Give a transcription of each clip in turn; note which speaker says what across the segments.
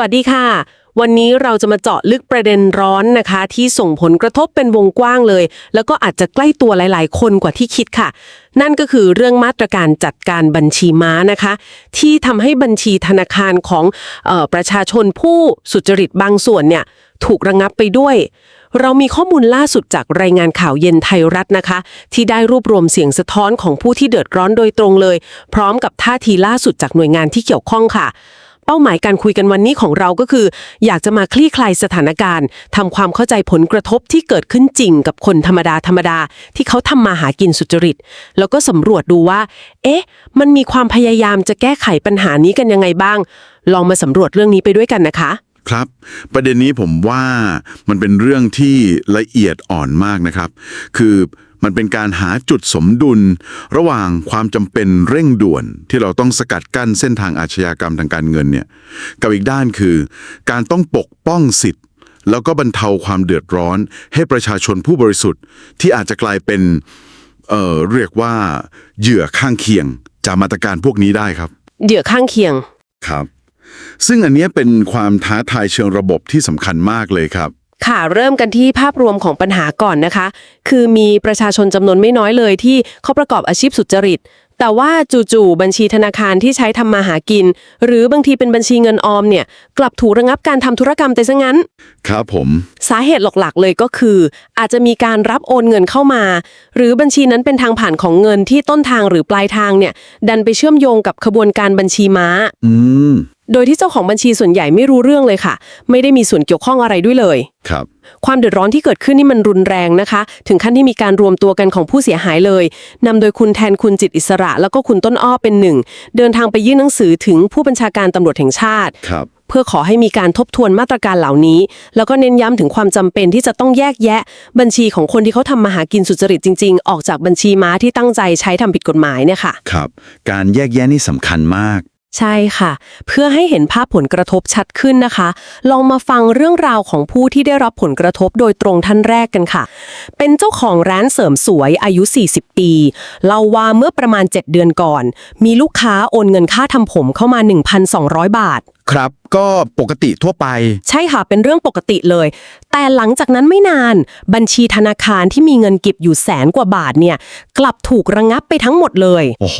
Speaker 1: วัสดีค่ะ วันนี้เราจะมาเจาะลึกประเด็นร้อนนะคะ ที่ส่งผลกระทบเป็นวงกว้างเลย แล้วก็อาจจะใกล้ตัวหลาย ๆ คนกว่าที่คิดค่ะ นั่นก็คือเรื่องมาตรการจัดการบัญชีม้านะคะ ที่ทำให้บัญชีธนาคารของออประชาชนผู้สุจริตบางส่วนเนี่ยถูกระงับไปด้วย เรามีข้อมูลล่าสุดจากรายงานข่าวเย็นไทยรัฐนะคะ ที่ได้รวบรวมเสียงสะท้อนของผู้ที่เดือดร้อนโดยตรงเลย พร้อมกับท่าทีล่าสุดจากหน่วยงานที่เกี่ยวข้องค่ะ เป้าหมายการคุยกันวันนี้ของเราก็คือ อยากจะมาคลี่คลายสถานการณ์ทำความเข้าใจผลกระทบที่เกิดขึ้นจริงกับคนธรรมดาธรรมดาที่เขาทำมาหากินสุจริต แล้วก็สำรวจดูว่า เอ๊ะ มันมีความพยายามจะแก้ไขปัญหานี้กันยังไงบ้าง ลองมาสำรวจเรื่องนี้ไปด้วยกันนะคะ
Speaker 2: ครับ ประเด็นนี้ผมว่ามันเป็นเรื่องที่ละเอียดอ่อนมากนะครับ คือ มันเป็นการหาจุดสมดุล ระหว่างความจำเป็นเร่งด่วน ที่เราต้องสกัดกั้นเส้นทางอาชญากรรมทางการเงินเนี่ยกับอีกด้านคือ การต้องปกป้องสิทธิ์ แล้วก็บรรเทาความเดือดร้อน ให้ประชาชนผู้บริสุทธิ์ ที่อาจจะกลายเป็นเอ่อเรียกว่าเหยื่อข้างเคียงจากมาตรการพวกนี้ได้ครับ
Speaker 1: เหยื่อข้างเคียง
Speaker 2: ครับ ซึ่งอันเนี้ยเป็นความท้าทายเชิงระบบที่สำคัญมากเลยครับ
Speaker 1: ค่ะเริ่มกันที่ภาพรวมของปัญหาก่อนนะคะ คือมีประชาชนจำนวนไม่น้อยเลยที่เขาประกอบอาชีพสุจริต แต่ว่าจู่ๆบัญชีธนาคารที่ใช้ทำมาหากิน หรือบางทีเป็นบัญชีเงินออมเนี่ยกลับถูกระงับการทำธุรกรรมแต่ซะงั้น
Speaker 2: ครับผม
Speaker 1: สาเหตุหลักๆเลยก็คือ อาจจะมีการรับโอนเงินเข้ามา หรือบัญชีนั้นเป็นทางผ่านของเงินที่ต้นทางหรือปลายทางเนี่ยดันไปเชื่อมโยงกับขบวนการบัญชีม้า
Speaker 2: อืม
Speaker 1: โดยที่เจ้าของบัญชีส่วนใหญ่ไม่รู้เรื่องเลยค่ะ ไม่ได้มีส่วนเกี่ยวข้องอะไรด้วยเลย
Speaker 2: ครับ
Speaker 1: ความเดือดร้อนที่เกิดขึ้นนี่มันรุนแรงนะคะ ถึงขั้นที่มีการรวมตัวกันของผู้เสียหายเลยนำโดยคุณแทนคุณจิตอิสระ แล้วก็คุณต้นอ้อเป็นหนึ่ง เดินทางไปยื่นหนังสือถึงผู้บัญชาการตำรวจแห่งชาติ
Speaker 2: ครับ
Speaker 1: เพื่อขอให้มีการทบทวนมาตรการเหล่านี้ แล้วก็เน้นย้ำถึงความจำเป็นที่จะต้องแยกแยะ บัญชีของคนที่เขาทำมาหากินสุจริตจริง ๆ ออกจากบัญชีม้าที่ตั้งใจใช้ทำผิดกฎหมายเนี่ยค่ะ
Speaker 2: ครับ การแยกแยะนี่สำคัญมาก
Speaker 1: ใช่ค่ะ เพื่อให้เห็นภาพผลกระทบชัดขึ้นนะคะ ลองมาฟังเรื่องราวของผู้ที่ได้รับผลกระทบโดยตรงท่านแรกกันค่ะ เป็นเจ้าของร้านเสริมสวยอายุ 40 ปีเล่าว่าเมื่อประมาณ 7 เดือนก่อน มีลูกค้าโอนเงินค่าทำผมเข้ามา 1,200 บาท
Speaker 3: ครับ ก็ปกติทั่วไป
Speaker 1: ใช่ค่ะ เป็นเรื่องปกติเลย แต่หลังจากนั้นไม่นาน บัญชีธนาคารที่มีเงินเก็บอยู่แสนกว่าบาทเนี่ย กลับถูกระงับไปทั้งหมดเลย
Speaker 3: โอ้โห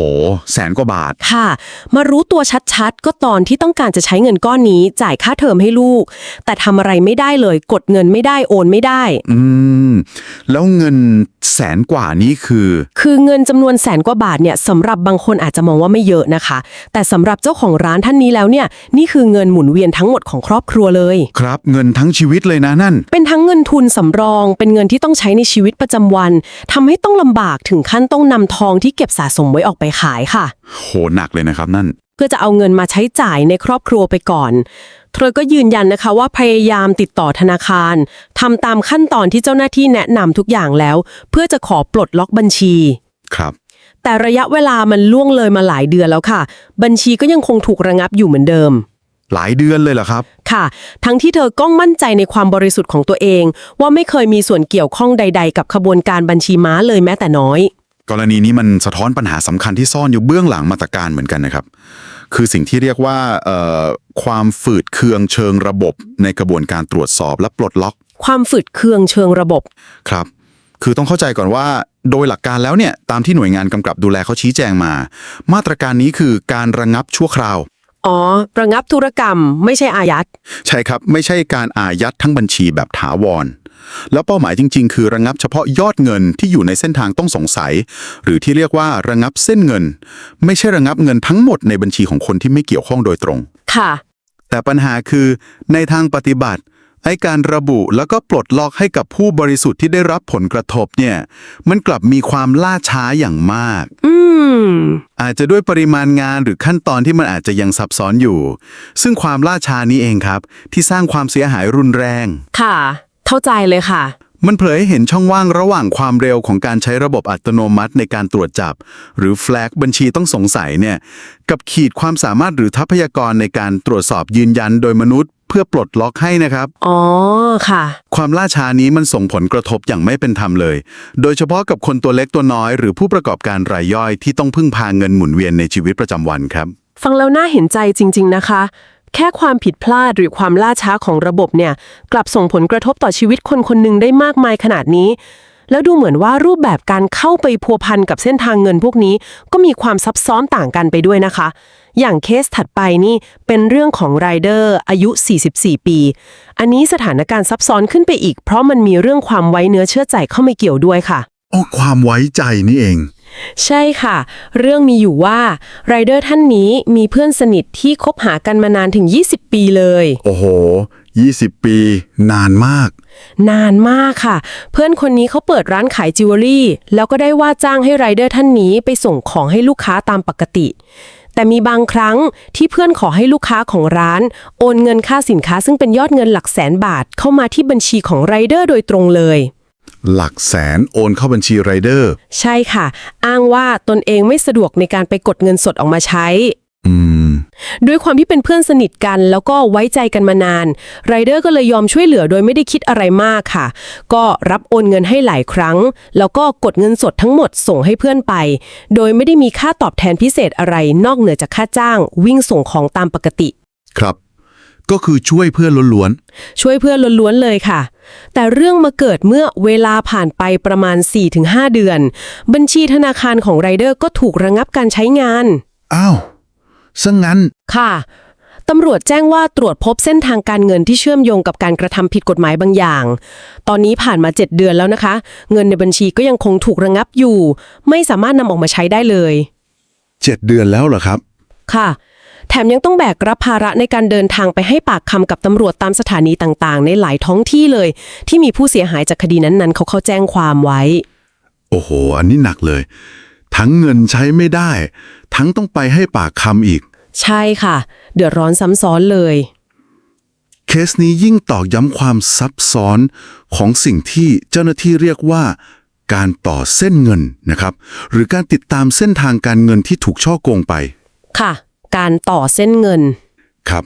Speaker 3: แสนกว่าบาท
Speaker 1: ค่ะ มารู้ตัวชัดๆ ก็ตอนที่ต้องการจะใช้เงินก้อนนี้ จ่ายค่าเทอมให้ลูก แต่ทำอะไรไม่ได้เลย กดเงินไม่ได้โอนไม่ได้
Speaker 3: อืม แล้วเงินแสนกว่านี้คือ
Speaker 1: คือเงินจำนวนแสนกว่าบาทเนี่ยสำหรับบางคนอาจจะมองว่าไม่เยอะนะคะ แต่สำหรับเจ้าของร้านท่านนี้แล้วเนี่ย นี่คือเงินหมุนเวียนทั้งหมดของครอบครัวเลย
Speaker 3: ครับ เงินทั้งชีวิตเลยนะนั่น
Speaker 1: เป็นทั้งเงินทุนสำรอง เป็นเงินที่ต้องใช้ในชีวิตประจำวันทำให้ต้องลำบากถึงขั้นต้องนำทองที่เก็บสะสมไว้ออกไปขายค่ะ
Speaker 3: โหหนักเลยนะครับนั่น
Speaker 1: เพื่อจะเอาเงินมาใช้จ่ายในครอบครัวไปก่อน เธอก็ยืนยันนะคะว่าพยายามติดต่อธนาคารทำตามขั้นตอนที่เจ้าหน้าที่แนะนำทุกอย่างแล้ว เพื่อจะขอปลดล็อกบัญชี
Speaker 3: ครับ
Speaker 1: แต่ระยะเวลามันล่วงเลยมาหลายเดือนแล้วค่ะ บัญชีก็ยังคงถูกระงับอยู่เหมือนเดิม
Speaker 3: หลายเดือนเลยเหรอครับ
Speaker 1: ค่ะ ทั้งที่เธอก็มั่นใจในความบริสุทธิ์ของตัวเอง ว่าไม่เคยมีส่วนเกี่ยวข้องใด ๆ กับขบวนการบัญชีม้าเลยแม้แต่น้อย
Speaker 3: กรณีนี้มันสะท้อนปัญหาสำคัญที่ซ่อนอยู่เบื้องหลังมาตรการเหมือนกันนะครับ คือสิ่งที่เรียกว่าเอ่อความฝืดเคืองเชิงระบบในกระบวนการตรวจสอบและปลดล็อก
Speaker 1: ความฝืดเคืองเชิงระบบ
Speaker 3: ครับ คือต้องเข้าใจก่อนว่า โดยหลักการแล้วเนี่ยตามที่หน่วยงานกำกับดูแลเขาชี้แจงมา มาตรการนี้คือการระงับชั่วคราว
Speaker 1: อ๋อ ระงับธุรกรรมไม่ใช่อายัด
Speaker 3: ใช่ครับ ไม่ใช่การอายัดทั้งบัญชีแบบถาวร แล้วเป้าหมายจริง ๆ คือระงับเฉพาะยอดเงินที่อยู่ในเส้นทางต้องสงสัย หรือที่เรียกว่าระงับเส้นเงิน ไม่ใช่ระงับเงินทั้งหมดในบัญชีของคนที่ไม่เกี่ยวข้องโดยตรง
Speaker 1: ค่ะ
Speaker 3: แต่ปัญหาคือในทางปฏิบัติ ไอการระบุแล้วก็ปลดล็อกให้กับผู้บริสุทธิ์ที่ได้รับผลกระทบเนี่ยมันกลับมีความล่าช้าอย่างมาก
Speaker 1: อืม
Speaker 3: อาจจะด้วยปริมาณงานหรือขั้นตอนที่มันอาจจะยังซับซ้อนอยู่ ซึ่งความล่าช้านี้เองครับ ที่สร้างความเสียหายรุนแรง
Speaker 1: ค่ะ เข้าใจเลยค่ะ
Speaker 3: มันเผยให้เห็นช่องว่างระหว่างความเร็วของการใช้ระบบอัตโนมัติในการตรวจจับ หรือแฟลกบัญชีต้องสงสัยเนี่ยกับขีดความสามารถหรือทรัพยากรในการตรวจสอบยืนยันโดยมนุษย์ เพื่อปลดล็อกให้นะครับ
Speaker 1: อ๋อค่ะ
Speaker 3: ความล่าช้านี้มันส่งผลกระทบอย่างไม่เป็นธรรมเลย โดยเฉพาะกับคนตัวเล็กตัวน้อย หรือผู้ประกอบการรายย่อยที่ต้องพึ่งพาเงินหมุนเวียนในชีวิตประจำวันครับ
Speaker 1: ฟังแล้วน่าเห็นใจจริง ๆนะคะ แค่ความผิดพลาดหรือความล่าช้าของระบบเนี่ย กลับส่งผลกระทบต่อชีวิตคนคนหนึ่งได้มากมายขนาดนี้ แล้วดูเหมือนว่ารูปแบบการเข้าไปพัวพันกับเส้นทางเงินพวกนี้ ก็มีความซับซ้อนต่างกันไปด้วยนะคะ อย่างเคสถัดไปนี่เป็นเรื่องของไรเดอร์อายุ 44 ปี อันนี้สถานการณ์ซับซ้อนขึ้นไปอีก เพราะมันมีเรื่องความไว้เนื้อเชื่อใจเข้ามาเกี่ยวด้วยค่ะ
Speaker 3: อ๋อความไว้ใจนี่เอง
Speaker 1: ใช่ค่ะ เรื่องมีอยู่ว่าไรเดอร์ท่านนี้มีเพื่อนสนิทที่คบหากันมานานถึง 20 ปีเลย
Speaker 3: โอ้โห 20 ปี นานมาก
Speaker 1: นานมากค่ะ เพื่อนคนนี้เขาเปิดร้านขายจิวเวลรี่ แล้วก็ได้ว่าจ้างให้ไรเดอร์ท่านนี้ไปส่งของให้ลูกค้าตามปกติ แต่มีบางครั้งที่เพื่อนขอให้ลูกค้าของร้าน โอนเงินค่าสินค้าซึ่งเป็นยอดเงินหลักแสนบาทเข้ามาที่บัญชีของไรเดอร์โดยตรงเลย
Speaker 3: หลักแสนโอนเข้าบัญชีไรเดอร์
Speaker 1: ใช่ค่ะ อ้างว่าตนเองไม่สะดวกในการไปกดเงินสดออกมาใช้
Speaker 3: อืม
Speaker 1: ด้วยความที่เป็นเพื่อนสนิทกัน แล้วก็ไว้ใจกันมานานไรเดอร์ก็เลยยอมช่วยเหลือโดยไม่ได้คิดอะไรมากค่ะ ก็รับโอนเงินให้หลายครั้ง แล้วก็กดเงินสดทั้งหมดส่งให้เพื่อนไป โดยไม่ได้มีค่าตอบแทนพิเศษอะไร นอกเหนือจากค่าจ้าง วิ่งส่งของตามปกติ
Speaker 3: ครับ ก็คือช่วยเพื่อนล้วน
Speaker 1: ช่วยเพื่อนล้วนๆเลยค่ะ แต่เรื่องมาเกิดเมื่อเวลาผ่านไปประมาณ 4-5 เดือน บัญชีธนาคารของไรเดอร์ก็ถูกระงับการใช้งาน
Speaker 3: ๆ อ้าว ซะงงั้น
Speaker 1: ค่ะ ตำรวจแจ้งว่าตรวจพบเส้นทางการเงินที่เชื่อมโยงกับการกระทำผิดกฎหมายบางอย่าง ตอนนี้ผ่านมา 7 เดือนแล้วนะคะ เงินในบัญชีก็ยังคงถูกระงับอยู่ ไม่สามารถนำออกมาใช้ได้เลย
Speaker 3: 7เดือนแล้วเหรอครับ
Speaker 1: ค่ะ แถมยังต้องแบกรับภาระในการเดินทางไปให้ปากคำกับตำรวจตามสถานีต่างๆ ในหลายท้องที่เลย ที่มีผู้เสียหายจากคดีนั้นๆ เขาเข้าแจ้งความไว้
Speaker 3: โอ้โห อันนี้หนักเลย ทั้งเงินใช้ไม่ได้ ทั้งต้องไปให้ปากคำอีก
Speaker 1: ใช่ค่ะ เดือดร้อนซ้ำซ้อนเลย
Speaker 3: เคสนี้ยิ่งตอกย้ำความซับซ้อนของสิ่งที่เจ้าหน้าที่เรียกว่า การต่อเส้นเงินนะครับ หรือการติดตามเส้นทางการเงินที่ถูกช่อโกงไป
Speaker 1: ค่ะ การต่อเส้นเงิน
Speaker 3: ครับ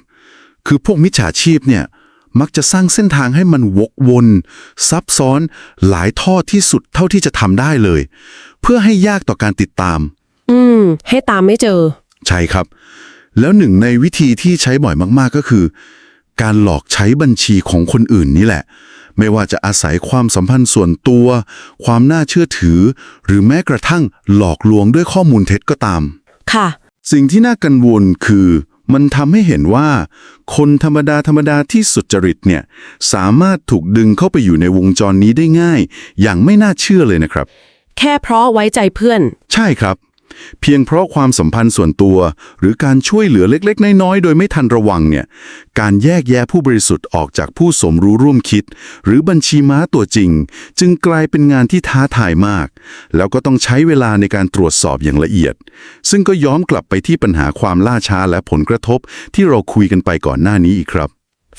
Speaker 3: คือพวกมิจฉาชีพเนี่ยมักจะสร้างเส้นทางให้มันวกวน ซับซ้อนหลายท่อที่สุดเท่าที่จะทำได้เลย เพื่อให้ยากต่อการติดตาม
Speaker 1: อืม ให้ตามไม่เจอ
Speaker 3: ใช่ครับ แล้วหนึ่งในวิธีที่ใช้บ่อยมากๆก็คือ การหลอกใช้บัญชีของคนอื่นนี่แหละ ไม่ว่าจะอาศัยความสัมพันธ์ส่วนตัว ความน่าเชื่อถือ หรือแม้กระทั่งหลอกลวงด้วยข้อมูลเท็จก็ตาม
Speaker 1: ค่ะ
Speaker 3: สิ่งที่น่ากังวลคือ มันทำให้เห็นว่า คนธรรมดาธรรมดาที่สุจริตเนี่ย สามารถถูกดึงเข้าไปอยู่ในวงจรนี้ได้ง่าย อย่างไม่น่าเชื่อเลยนะครับ
Speaker 1: แค่เพราะไว้ใจเพื่อน
Speaker 3: ใช่ครับ เพียงเพราะความสัมพันธ์ส่วนตัว หรือการช่วยเหลือเล็กๆ น้อยๆ โดยไม่ทันระวังเนี่ย การแยกแยะผู้บริสุทธิ์ออกจากผู้สมรู้ร่วมคิด หรือบัญชีม้าตัวจริง จึงกลายเป็นงานที่ท้าทายมาก แล้วก็ต้องใช้เวลาในการตรวจสอบอย่างละเอียด ซึ่งก็ย้อนกลับไปที่ปัญหาความล่าช้าและผลกระทบ ที่เราคุยกันไปก่อนหน้านี้อีกครับ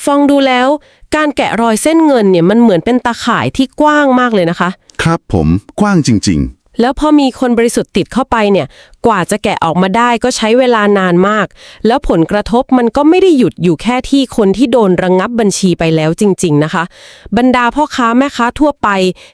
Speaker 1: ฟังดูแล้ว การแกะรอยเส้นเงินเนี่ยมันเหมือนเป็นตาข่ายที่กว้างมากเลยนะคะ
Speaker 3: ครับผมกว้างจริง
Speaker 1: แล้วพอมีคนบริสุทธิ์ติดเข้าไปเนี่ย กว่าจะแกะออกมาได้ก็ใช้เวลานานมาก แล้วผลกระทบมันก็ไม่ได้หยุดอยู่แค่ที่คนที่โดนระงงับบัญชีไปแล้วจริง ๆนะคะ บรรดาพ่อค้าแม่ค้าทั่วไป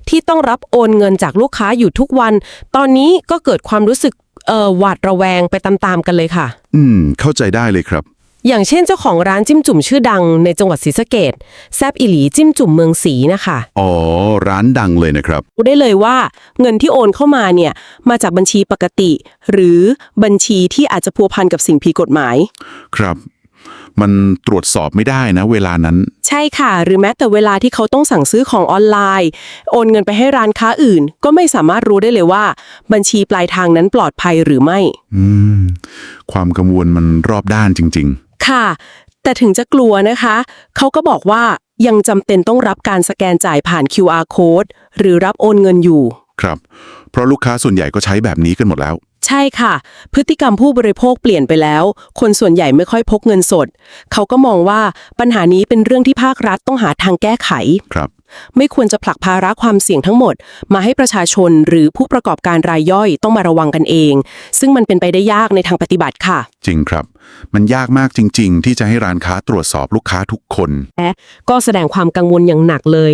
Speaker 1: ที่ต้องรับโอนเงินจากลูกค้าอยู่ทุกวัน ตอนนี้ก็เกิดความรู้สึกเออหวาดระแวงไปตามๆกันเลยค่ะ
Speaker 3: อืม เข้าใจได้เลยครับ
Speaker 1: อย่างเช่นเจ้าของร้านจิ้มจุ่มชื่อดังในจังหวัดศรีสะเกดแซบอิหลีจิ้มจุ่มเมืองศรีนะคะ
Speaker 3: อ๋อ ร้านดังเลยนะครับ
Speaker 1: รู้ได้เลยว่าเงินที่โอนเข้ามาเนี่ยมาจากบัญชีปกติ หรือบัญชีที่อาจจะพัวพันกับสิ่งผิดกฎหมาย
Speaker 3: ครับ มันตรวจสอบไม่ได้นะ เวลานั้น
Speaker 1: ใช่ค่ะ หรือแม้แต่เวลาที่เขาต้องสั่งซื้อของออนไลน์ โอนเงินไปให้ร้านค้าอื่น ก็ไม่สามารถรู้ได้เลยว่า บัญชีปลายทางนั้นปลอดภัยหรือไม่
Speaker 3: อืม ความกังวลมันรอบด้านจริง
Speaker 1: ค่ะ แต่ถึงจะกลัวนะคะ เขาก็บอกว่ายังจำเป็นต้องรับการสแกนจ่ายผ่าน QR code หรือรับโอนเงินอยู่
Speaker 3: ๆครับ เพราะลูกค้าส่วนใหญ่ก็ใช้แบบนี้กันหมดแล้ว
Speaker 1: ใช่ค่ะ พฤติกรรมผู้บริโภคเปลี่ยนไปแล้ว คนส่วนใหญ่ไม่ค่อยพกเงินสด เขาก็มองว่าปัญหานี้เป็นเรื่องที่ภาครัฐต้องหาทางแก้ไข
Speaker 3: ครับ
Speaker 1: ไม่ควรจะผลักภาระความเสี่ยงทั้งหมด มาให้ประชาชนหรือผู้ประกอบการรายย่อยต้องมาระวังกันเอง ซึ่งมันเป็นไปได้ยากในทางปฏิบัติค่ะ
Speaker 3: จริงครับ มันยากมากจริง ๆ ที่จะให้ร้านค้าตรวจสอบลูกค้าทุกคน
Speaker 1: และก็แสดงความกังวลอย่างหนักเลย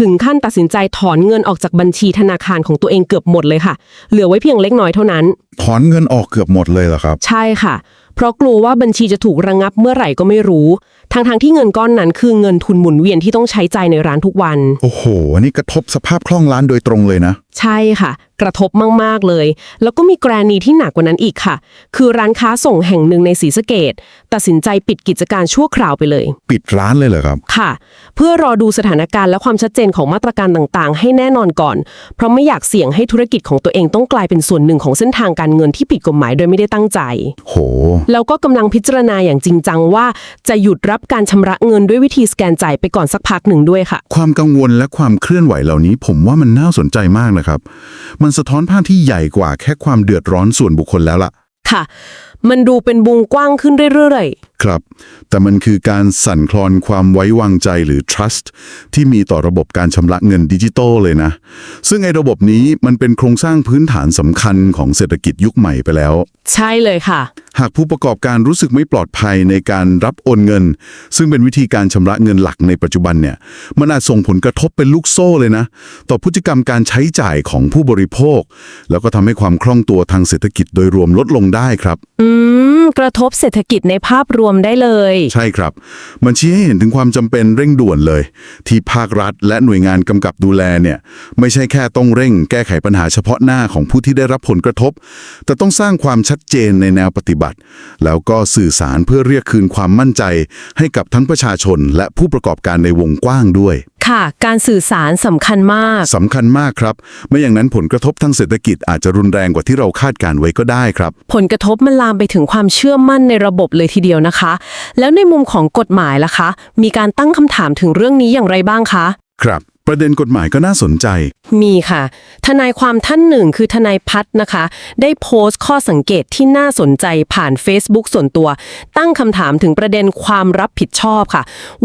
Speaker 1: ถึงขั้นตัดสินใจถอนเงินออกจากบัญชีธนาคารของตัวเองเกือบหมดเลยค่ะ เหลือไว้เพียงเล็กน้อยเท่านั้น
Speaker 3: ถอนเงินออกเกือบหมดเลยเหรอครับ
Speaker 1: ใช่ค่ะ เพราะกลัวว่าบัญชีจะถูกระงงับเมื่อไหร่ก็ไม่รู้ทางทางๆที่เงินก้อนนั้นคือเงินทุนหมุนเวียนที่ต้องใช้จ่ายในร้านทุกวัน
Speaker 3: โอ้โห อันนี้กระทบสภาพคล่องร้านโดยตรงเลยนะ
Speaker 1: ใช่ค่ะ กระทบมาก ๆ เลย แล้วก็มีกรณีที่หนักกว่านั้นอีกค่ะ คือร้านค้าส่งแห่งหนึ่งในศรีสะเกดตัดสินใจปิดกิจการชั่วคราวไปเลย
Speaker 3: ปิดร้านเลยเหรอครับ
Speaker 1: ค่ะ เพื่อรอดูสถานการณ์และความชัดเจนของมาตรการต่างๆ ให้แน่นอนก่อน เพราะไม่อยากเสี่ยงให้ธุรกิจของตัวเองต้องกลายเป็นส่วนหนึ่งของเส้นทางการเงินที่ผิดกฎหมายโดยไม่ได้ตั้งใจ
Speaker 3: โห
Speaker 1: แล้วก็กำลังพิจารณาอย่างจริงจังว่า จะหยุดรับการชำระเงินด้วยวิธีสแกนจ่ายไปก่อนสักพักหนึ่งด้วยค่ะ
Speaker 3: ความกังวลและความเคลื่อนไหวเหล่านี้ ผมว่ามันน่าสนใจมากนะครับ มันสะท้อนภาพที่ใหญ่กว่าแค่ความเดือดร้อนส่วนบุคคลแล้วล่ะ
Speaker 1: ค่ะ มันดูเป็นวงกว้างขึ้นเรื่อยๆ
Speaker 3: ครับ แต่มันคือการสั่นคลอนความไว้วางใจหรือ trust ที่มีต่อระบบการชำระเงินดิจิตอลเลยนะ ซึ่งไอ้ระบบนี้มันเป็นโครงสร้างพื้นฐานสำคัญของเศรษฐกิจยุคใหม่ไปแล้ว
Speaker 1: ใช่เลยค่ะ
Speaker 3: หากผู้ประกอบการรู้สึกไม่ปลอดภัยในการรับโอนเงิน ซึ่งเป็นวิธีการชำระเงินหลักในปัจจุบันเนี่ย มันอาจส่งผลกระทบเป็นลูกโซ่เลยนะ ต่อพฤติกรรมการใช้จ่ายของผู้บริโภค แล้วก็ทำให้ความคล่องตัวทางเศรษฐกิจโดยรวมลดลงได้ครับ
Speaker 1: อืม กระทบเศรษฐกิจในภาพรวมได้เลย
Speaker 3: ใช่ครับ มันชี้ให้เห็นถึงความจำเป็นเร่งด่วนเลย ที่ภาครัฐและหน่วยงานกำกับดูแลเนี่ย ไม่ใช่แค่ต้องเร่งแก้ไขปัญหาเฉพาะหน้าของผู้ที่ได้รับผลกระทบ แต่ต้องสร้างความชัดเจนในแนวปฏิบัติ แล้วก็สื่อสารเพื่อเรียกคืนความมั่นใจ ให้กับทั้งประชาชนและผู้ประกอบการในวงกว้างด้วย
Speaker 1: ค่ะ การสื่อสารสำคัญมาก
Speaker 3: สำคัญมากครับ ไม่อย่างนั้นผลกระทบทางเศรษฐกิจอาจจะรุนแรงกว่าที่เราคาดการไว้ก็ได้ครับ
Speaker 1: ผลกระทบมันลามไปถึงความเชื่อมั่นในระบบเลยทีเดียวนะคะ แล้วในมุมของกฎหมายล่ะคะ มีการตั้งคำถามถึงเรื่องนี้อย่างไรบ้างคะ
Speaker 3: ครับ ประเด็นกฎหมายก็น่าสนใจ
Speaker 1: มีค่ะ ทนายความท่านหนึ่งคือทนายพัฒน์นะคะ ได้โพสต์ข้อสังเกตที่น่าสนใจผ่าน Facebook ส่วนตัว ตั้งคำถามถึงประเด็นความรับผิดชอบค่ะ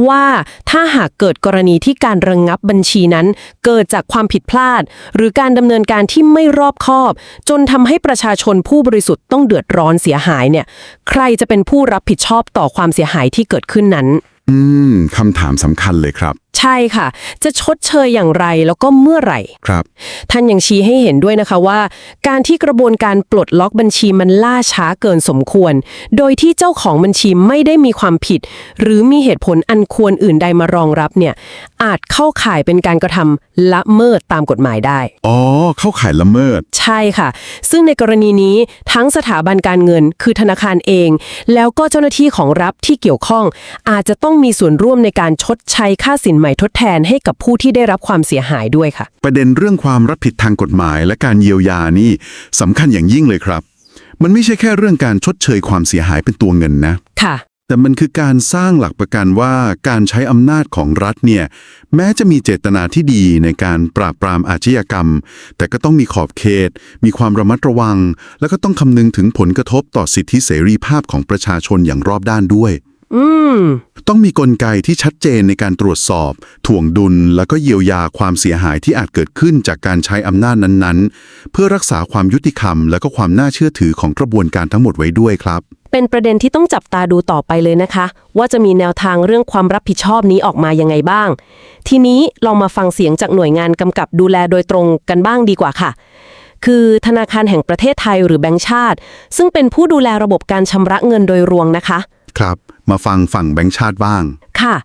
Speaker 1: ว่าถ้าหากเกิดกรณีที่การระงงับบัญชีนั้น เกิดจากความผิดพลาด หรือการดำเนินการที่ไม่รอบคอบ จนทำให้ประชาชนผู้บริสุทธิ์ต้องเดือดร้อนเสียหายเนี่ย ใครจะเป็นผู้รับผิดชอบต่อความเสียหายที่เกิดขึ้นนั้น
Speaker 3: อืมคำถามสำคัญเลยครับ
Speaker 1: ใช่ค่ะ จะชดเชยอย่างไรแล้วก็เมื่อไหร่
Speaker 3: ครับ
Speaker 1: ท่านยังชี้ให้เห็นด้วยนะคะว่า การที่กระบวนการปลดล็อกบัญชีมันล่าช้าเกินสมควร โดยที่เจ้าของบัญชีไม่ได้มีความผิด หรือมีเหตุผลอันควรอื่นใดมารองรับเนี่ย อาจเข้าข่ายเป็นการกระทำละเมิดตามกฎหมายได้
Speaker 3: อ๋อ เข้าข่ายละเมิด
Speaker 1: ใช่ค่ะ ซึ่งในกรณีนี้ทั้งสถาบันการเงิน คือธนาคารเอง แล้วก็เจ้าหน้าที่ของรัฐที่เกี่ยวข้อง อาจจะต้องมีส่วนร่วมในการชดใช้ค่าสินใหม่ทดแทนให้กับผู้ที่ได้รับความเสียหายด้วยค่ะ
Speaker 3: ประเด็นเรื่องความรับผิดทางกฎหมายและการเยียวยานี่สำคัญอย่างยิ่งเลยครับ มันไม่ใช่แค่เรื่องการชดเชยความเสียหายเป็นตัวเงินนะ
Speaker 1: ค่ะ
Speaker 3: แต่มันคือการสร้างหลักประกันว่าการใช้อำนาจของรัฐเนี่ยแม้จะมีเจตนาที่ดีในการปราบปรามอาชญากรรม แต่ก็ต้องมีขอบเขต มีความระมัดระวัง แล้วก็ต้องคำนึงถึงผลกระทบต่อสิทธิเสรีภาพของประชาชนอย่างรอบด้านด้วย
Speaker 1: อืม
Speaker 3: ต้องมีกลไกที่ชัดเจนในการตรวจสอบ ถ่วงดุลแล้วก็เยียวยาความเสียหายที่อาจเกิดขึ้นจากการใช้อำนาจนั้นๆ เพื่อรักษาความยุติธรรม และก็ความน่าเชื่อถือของกระบวนการทั้งหมดไว้ด้วยครับ
Speaker 1: เป็นประเด็นที่ต้องจับตาดูต่อไปเลยนะคะ ว่าจะมีแนวทางเรื่องความรับผิดชอบนี้ออกมายังไงบ้าง ทีนี้ลองมาฟังเสียงจากหน่วยงานกำกับดูแลโดยตรงกันบ้างดีกว่าค่ะคือธนาคารแห่งประเทศไทยหรือแบงก์ชาติ ซึ่งเป็นผู้ดูแลระบบการชำระเงินโดยรวมนะคะ
Speaker 3: ครับ มาฟังฝั่งแบงค์ชาติบ้าง
Speaker 1: ค่ะ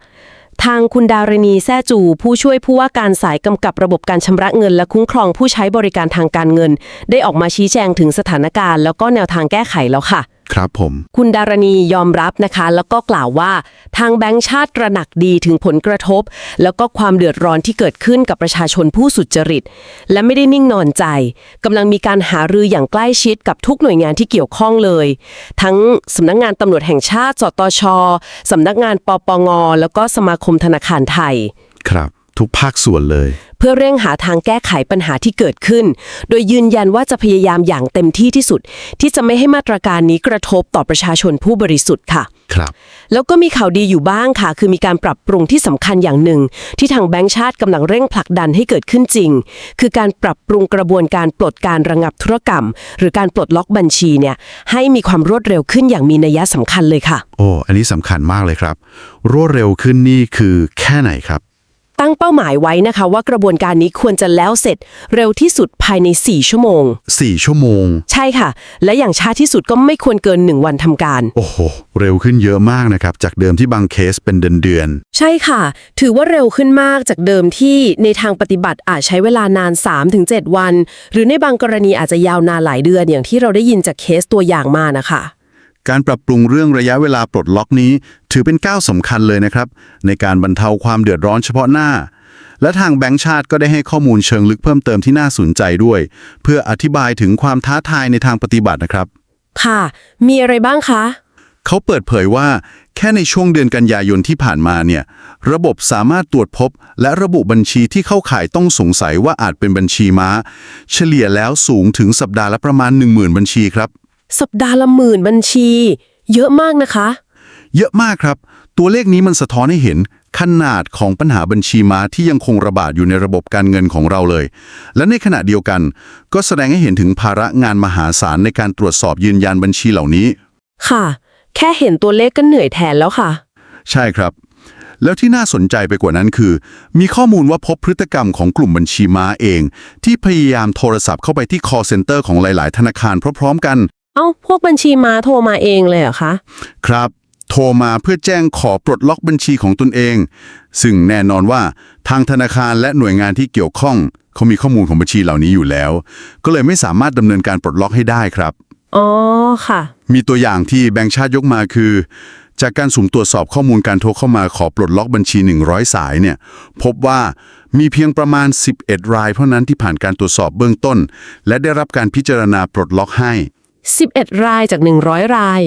Speaker 1: ทางคุณดารณีแซ่จู ผู้ช่วยผู้ว่าการสายกำกับระบบการชำระเงิน และคุ้มครองผู้ใช้บริการทางการเงิน ได้ออกมาชี้แจงถึงสถานการณ์ แล้วก็แนวทางแก้ไขแล้วค่ะ
Speaker 3: ครับผม
Speaker 1: คุณดารณียอมรับนะคะ แล้วก็กล่าวว่าทางแบงก์ชาติตระหนักดีถึงผลกระทบ แล้วก็ความเดือดร้อนที่เกิดขึ้นกับประชาชนผู้สุจริต และไม่ได้นิ่งนอนใจกำลังมีการหารืออย่างใกล้ชิดกับทุกหน่วยงานที่เกี่ยวข้องเลย ทั้งสำนักงานตำรวจแห่งชาติสตชสำนักงานปปงแล้วก็สมาคมธนาคารไทย
Speaker 3: ครับ ทุกภาคส่วนเลย
Speaker 1: เพื่อเร่งหาทางแก้ไขปัญหาที่เกิดขึ้น โดยยืนยันว่าจะพยายามอย่างเต็มที่ที่สุด ที่จะไม่ให้มาตรการนี้กระทบต่อประชาชนผู้บริสุทธิ์ค่ะ
Speaker 3: ครับ
Speaker 1: แล้วก็มีข่าวดีอยู่บ้างค่ะ คือมีการปรับปรุงที่สำคัญอย่างหนึ่ง ที่ทางแบงก์ชาติกำลังเร่งผลักดันให้เกิดขึ้นจริง คือการปรับปรุงกระบวนการปลดการระงับธุรกรรม หรือการปลดล็อกบัญชีเนี่ยให้มีความรวดเร็วขึ้นอย่างมีนัยสำคัญเลยค่ะ
Speaker 3: โอ้ อันนี้สำคัญมากเลยครับ รวดเร็วขึ้นนี่คือแค่ไหนครับ
Speaker 1: ตั้งเป้าหมายไว้นะคะ ว่ากระบวนการนี้ควรจะแล้วเสร็จเร็วที่สุดภายใน 4 ชั่วโมง
Speaker 3: 4 ชั่วโมง
Speaker 1: ใช่ค่ะ และอย่างช้าที่สุดก็ไม่ควรเกิน 1 วันทำการ
Speaker 3: โอ้โห เร็วขึ้นเยอะมากนะครับ จากเดิมที่บางเคสเป็นเดือนเดือน
Speaker 1: ใช่ค่ะ ถือว่าเร็วขึ้นมากจากเดิมที่ในทางปฏิบัติอาจใช้เวลานาน 3-7 วัน หรือในบางกรณีอาจจะยาวนานหลายเดือนอย่างที่เราได้ยินจากเคสตัวอย่างมานะคะ
Speaker 3: การปรับปรุงเรื่องระยะเวลาปลดล็อกนี้ ถือเป็นก้าวสำคัญเลยนะครับ ในการบรรเทาความเดือดร้อนเฉพาะหน้า และทางแบงก์ชาติก็ได้ให้ข้อมูลเชิงลึกเพิ่มเติมที่น่าสนใจด้วย เพื่ออธิบายถึงความท้าทายในทางปฏิบัตินะครับ
Speaker 1: ค่ะ มีอะไรบ้างคะ
Speaker 3: เขาเปิดเผยว่า แค่ในช่วงเดือนกันยายนที่ผ่านมาเนี่ยระบบสามารถตรวจพบ และระบุบัญชีที่เข้าข่ายต้องสงสัยว่าอาจเป็นบัญชีม้า เฉลี่ยแล้วสูงถึงสัปดาห์ละประมาณ 10,000 บัญชีครับ
Speaker 1: สัปดาห์ละหมื่นบัญชี เยอะมากนะคะ
Speaker 3: เยอะมากครับ ตัวเลขนี้มันสะท้อนให้เห็นขนาดของปัญหาบัญชีม้าที่ยังคงระบาดอยู่ในระบบการเงินของเราเลย และในขณะเดียวกัน ก็แสดงให้เห็นถึงภาระงานมหาศาลในการตรวจสอบยืนยันบัญชีเหล่านี้
Speaker 1: ค่ะ แค่เห็นตัวเลขก็เหนื่อยแทนแล้วค่ะ
Speaker 3: ใช่ครับ แล้วที่น่าสนใจไปกว่านั้นคือ มีข้อมูลว่าพบพฤติกรรมของกลุ่มบัญชีม้าเอง ที่พยายามโทรศัพท์เข้าไปที่ call center ของหลาย ๆ ธนาคารพร้อมๆกัน
Speaker 1: เอ้า พวกบัญชีม้าโทรมาเองเลยเหรอคะ
Speaker 3: ครับ โทรมาเพื่อแจ้งขอปลดล็อกบัญชีของตนเอง ซึ่งแน่นอนว่าทางธนาคารและหน่วยงานที่เกี่ยวข้อง เขามีข้อมูลของบัญชีเหล่านี้อยู่แล้ว ก็เลยไม่สามารถดำเนินการปลดล็อกให้ได้ครับ
Speaker 1: อ๋อค่ะ
Speaker 3: มีตัวอย่างที่แบงค์ชาติยกมาคือ จากการสุ่มตรวจสอบข้อมูลการโทรเข้ามาขอปลดล็อกบัญชี 100 สายเนี่ยพบว่ามีเพียงประมาณ 11 ราย เท่านั้นที่ผ่านการตรวจสอบเบื้องต้น และได้รับการพิจารณาปลดล็อกให้
Speaker 1: 11 รายจาก 100 ราย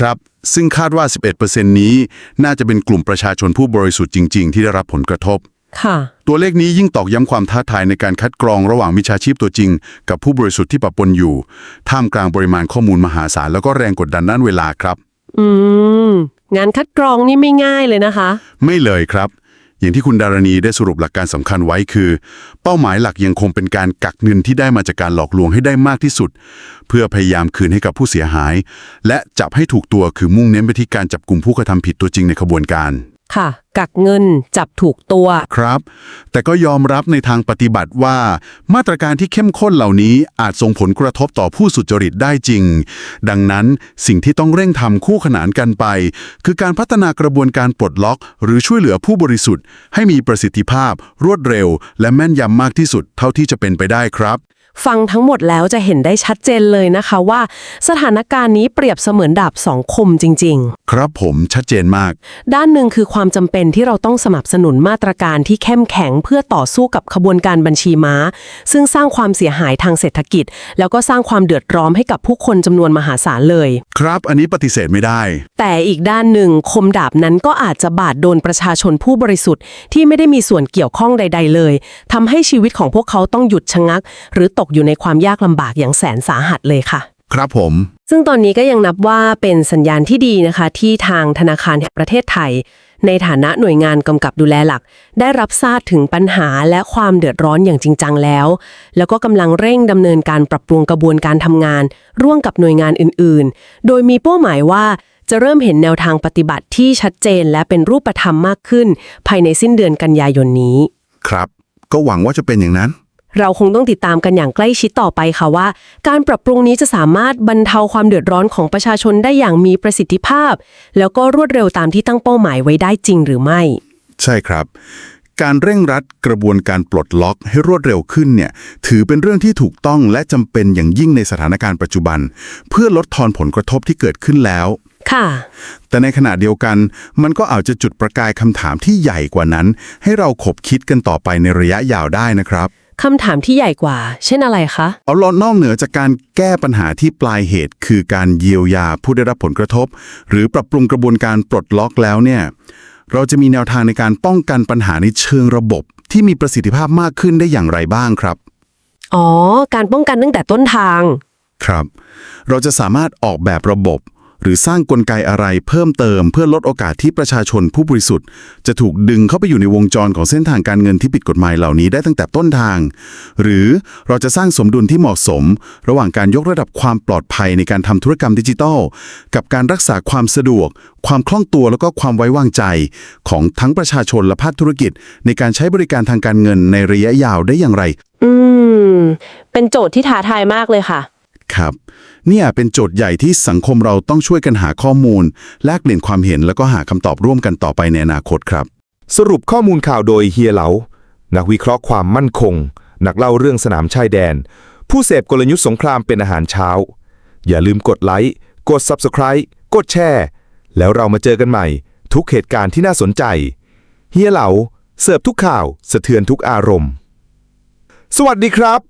Speaker 3: ครับ ซึ่งคาดว่า 11%นี้ น่าจะเป็นกลุ่มประชาชนผู้บริสุทธิ์จริง ๆ ที่ได้รับผลกระทบ
Speaker 1: ค่ะ
Speaker 3: ตัวเลขนี้ยิ่งตอกย้ำความท้าทายในการคัดกรองระหว่างมิจฉาชีพตัวจริง กับผู้บริสุทธิ์ที่ปะปนอยู่ ท่ามกลางปริมาณข้อมูลมหาศาลแล้วก็แรงกดดันด้านเวลาครับ
Speaker 1: อืม งานคัดกรองนี่ไม่ง่ายเลยนะคะ
Speaker 3: ไม่เลยครับ อย่างที่คุณดารณีได้สรุปหลักการสำคัญไว้คือ เป้าหมายหลักยังคงเป็นการกักเงินที่ได้มาจากการหลอกลวงให้ได้มากที่สุด เพื่อพยายามคืนให้กับผู้เสียหาย และจับให้ถูกตัวคือมุ่งเน้นไปที่การจับกลุ่มผู้กระทำผิดตัวจริงในขบวนการ
Speaker 1: ค่ะ กักเงินจับถูกตัว
Speaker 3: ครับ แต่ก็ยอมรับในทางปฏิบัติว่า มาตรการที่เข้มข้นเหล่านี้อาจส่งผลกระทบต่อผู้สุจริตได้จริง ดังนั้นสิ่งที่ต้องเร่งทำคู่ขนานกันไป คือการพัฒนากระบวนการปลดล็อก หรือช่วยเหลือผู้บริสุทธิ์ ให้มีประสิทธิภาพ รวดเร็ว และแม่นยำมากที่สุดเท่าที่จะเป็นไปได้ครับ
Speaker 1: ฟังทั้งหมดแล้วจะเห็นได้ชัดเจนเลยนะคะว่า สถานการณ์นี้เปรียบเสมือนดาบสองคมจริง
Speaker 3: ครับผมชัดเจนมาก
Speaker 1: ๆด้านหนึ่งคือความจำเป็นที่เราต้องสนับสนุนมาตรการที่เข้มแข็งเพื่อต่อสู้กับขบวนการบัญชีม้า ซึ่งสร้างความเสียหายทางเศรษฐกิจ แล้วก็สร้างความเดือดร้อนให้กับผู้คนจำนวนมหาศาลเลย
Speaker 3: ครับอันนี้ปฏิเสธไม่ได้
Speaker 1: แต่อีกด้านหนึ่งคมดาบนั้นก็อาจจะบาดโดนประชาชนผู้บริสุทธิ์ที่ไม่ได้มีส่วนเกี่ยวข้องใด ๆ เลยทำให้ชีวิตของพวกเขาต้องหยุดชะงัก หรือตกอยู่ในความยากลำบากอย่างแสนสาหัสเลยค่ะ
Speaker 3: ครับผม
Speaker 1: ซึ่งตอนนี้ก็ยังนับว่าเป็นสัญญาณที่ดีนะคะ ที่ทางธนาคารแห่งประเทศไทย ในฐานะหน่วยงานกำกับดูแลหลัก ได้รับทราบถึงปัญหาและความเดือดร้อนอย่างจริงจังแล้ว แล้วก็กำลังเร่งดำเนินการปรับปรุงกระบวนการทำงาน ร่วมกับหน่วยงานอื่น ๆ โดยมีเป้าหมายว่าจะเริ่มเห็นแนวทางปฏิบัติที่ชัดเจนและเป็นรูปธรรมมากขึ้น ภายในสิ้นเดือนกันยายนนี้
Speaker 3: ครับ ก็หวังว่าจะเป็นอย่างนั้น
Speaker 1: เราคงต้องติดตามกันอย่างใกล้ชิดต่อไปค่ะว่า การปรับปรุงนี้จะสามารถบรรเทาความเดือดร้อนของประชาชนได้อย่างมีประสิทธิภาพ แล้วก็รวดเร็วตามที่ตั้งเป้าหมายไว้ได้จริงหรือไม่
Speaker 3: ใช่ครับ การเร่งรัดกระบวนการปลดล็อกให้รวดเร็วขึ้นเนี่ยถือเป็นเรื่องที่ถูกต้องและจำเป็นอย่างยิ่งในสถานการณ์ปัจจุบัน เพื่อลดทอนผลกระทบที่เกิดขึ้นแล้ว
Speaker 1: ค่ะ
Speaker 3: แต่ในขณะเดียวกัน มันก็อาจจะจุดประกายคำถามที่ใหญ่กว่านั้น ให้เราขบคิดกันต่อไปในระยะยาวได้นะครับ
Speaker 1: คำถามที่ใหญ่กว่า เช่นอะไรคะ
Speaker 3: เอาลอนอกเหนือจากการแก้ปัญหาที่ปลายเหตุ คือการเยียวยาผู้ได้รับผลกระทบ หรือปรับปรุงกระบวนการปลดล็อกแล้วเนี่ย เราจะมีแนวทางในการป้องกันปัญหาในเชิงระบบ ที่มีประสิทธิภาพมากขึ้นได้อย่างไรบ้างครับ
Speaker 1: อ๋อ การป้องกันตั้งแต่ต้นทาง
Speaker 3: ครับ เราจะสามารถออกแบบระบบ หรือสร้างกลไกอะไรเพิ่มเติม เพื่อลดโอกาสที่ประชาชนผู้บริสุทธิ์ จะถูกดึงเข้าไปอยู่ในวงจรของเส้นทางการเงินที่ผิดกฎหมายเหล่านี้ได้ตั้งแต่ต้นทาง หรือเราจะสร้างสมดุลที่เหมาะสม ระหว่างการยกระดับความปลอดภัยในการทำธุรกรรมดิจิทัล กับการรักษาความสะดวก ความคล่องตัวแล้วก็ความไว้วางใจ ของทั้งประชาชนและภาคธุรกิจ ในการใช้บริการทางการเงินในระยะยาวได้อย่างไร
Speaker 4: อืม เป็นโจทย์ที่ท้าทายมากเลยค่ะ
Speaker 3: ครับ เนี่ยเป็นโจทย์ใหญ่ที่สังคมเราต้องช่วยกันหาข้อมูล แลกเปลี่ยนความเห็นแล้วก็หาคำตอบร่วมกันต่อไปในอนาคตครับ
Speaker 5: สรุปข้อมูลข่าวโดยเฮียเหลา นักวิเคราะห์ความมั่นคง นักเล่าเรื่องสนามชายแดน ผู้เสพกลยุทธ์สงครามเป็นอาหารเช้า อย่าลืมกดไลค์กด Subscribe กดแชร์แล้วเรามาเจอกันใหม่ ทุกเหตุการณ์ที่น่าสนใจ เฮียเหลาเสิร์ฟทุกข่าว สะเทือนทุกอารมณ์ สวัสดีครับ